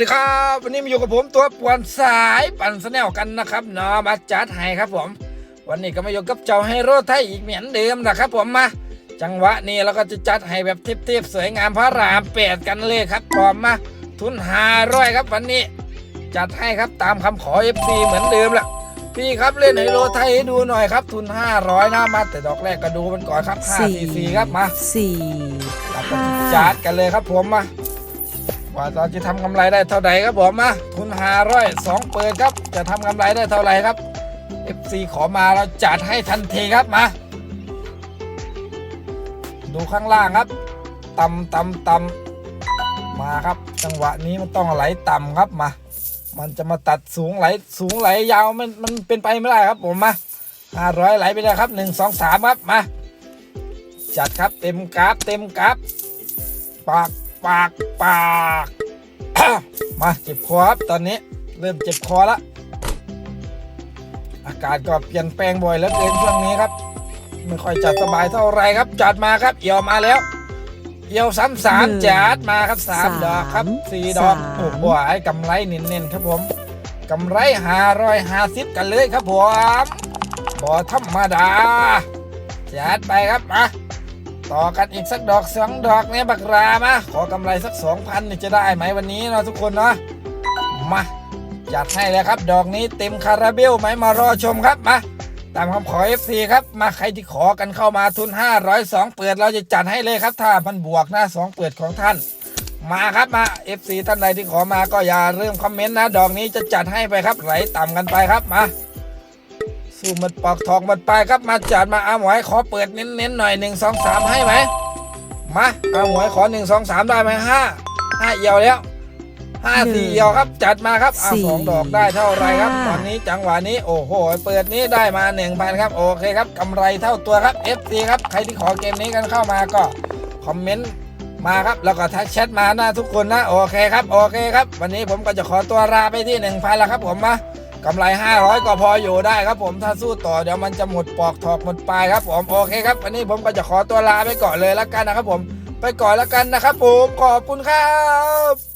ดีครับ วันนี้มาอยู่กับผมตัวป่วนสายปั่นสแนลกันนะครับเนาะมาจัดให้ครับผม วันนี้ก็มาอยู่กับเจ้าไฮโรไทยอีกเหมือนเดิมนะครับผมมา จังหวะนี้เราก็จะจัดให้แบบเทียบๆสวยงามพระรามแปดกันเลยครับพร้อมมาทุนหาร้อยครับวันนี้ จัดให้ครับตามคำขอ FC เหมือนเดิมแหละพี่ครับเล่นไฮโรไทยให้ดูหน่อยครับทุน 500นะมาแต่ดอกแรกก็ดูมันก่อนครับ5 cc ครับมาสี่เราก็จัดกันเลยครับผมมา ว่าเราจะทำกำไรได้เท่าไหร่ครับผมมาทุนหาร้อยสองเปิดครับ จะทำกำไรได้เท่าไหร่ครับ FC ขอมาเราจัดให้ทันทีครับมา ดูข้างล่างครับต่ำต่ำต่ำมาครับ จังหวะนี้มันต้องไหลต่ำครับมา มันจะมาตัดสูงไหลสูงไหลยาวมันมันเป็นไปไม่ได้ครับผมมาห้าร้อยไหลไปเลยครับหนึ่งสองสามครับมาจัดครับเต็มกราฟเต็มกราฟปาก ปากปากมาเจ็บคอครับตอนนี้เริ่มเจ็บคอแล้วอากาศก็เปลี่ยนแปลงบ่อยแล้วเกินช่วงนี้ครับ ไม่ค่อยจะสบายเท่าไหรครับจัดมาครับเอี่ยวมาแล้วเอี่ยวซ้ำสามจัดมาครับสามดอกครับสี่ดอกโอ้โหไอ้กำไรเน้นๆครับผมกำไรห้าร้อยห้าสิบกันเลยครับผมบอธรรมดาจัดไปครับมา ต่อกันอีกสักดอกสองดอกเนี่ยบักรามาขอกำไรสักสองพันนี่จะได้ไหมวันนี้เนาะทุกคนเนาะมาจัดให้เลยครับ ดอกนี้เต็มคาราเบลไหมมารอชมครับมาตามคำขอ FC ครับมาใครที่ขอกันเข้ามาทุน 502 เปิดเราจะจัดให้เลยครับ ถ้ามันบวกนะ2เปิดของท่าน มาครับมา FC ท่านใดที่ขอมาก็อย่าลืมคอมเมนต์นะ ดอกนี้จะจัดให้ไปครับไหลต่ำกันไปครับมา สู้มันปอกทองมันไปครับมาจัดมาอาหมวยขอเปิดเน้นๆหน่อยหนึ่งสองสามให้ไหมมาอาหมวยขอหนึ่งสองสามได้ไหมห้าห้าเอียวแล้วห้าสี่เอียวครับจัดมาครับเอาสองดอกได้เท่าไรครับ ตอนนี้จังหวะนี้โอ้โห เปิดนี้ได้มาหนึ่งพันครับโอเคครับกำไรเท่าตัวครับ FC ครับใครที่ขอเกมนี้กันเข้ามาก็คอมเมนต์มาครับแล้วก็ทักแชทมานะทุกคนนะโอเคครับโอเคครับ วันนี้ผมก็จะขอตัวลาไปที่หนึ่งพันแล้วครับผมมา กำไร 500 ก็พออยู่ได้ครับผมถ้าสู้ต่อเดี๋ยวมันจะหมดปอกถอกหมดปลายครับผมโอเคครับวันนี้ผมก็จะขอตัวลาไปก่อนเลยแล้วกันนะครับผมไปก่อนแล้วกันนะครับผมขอบคุณครับ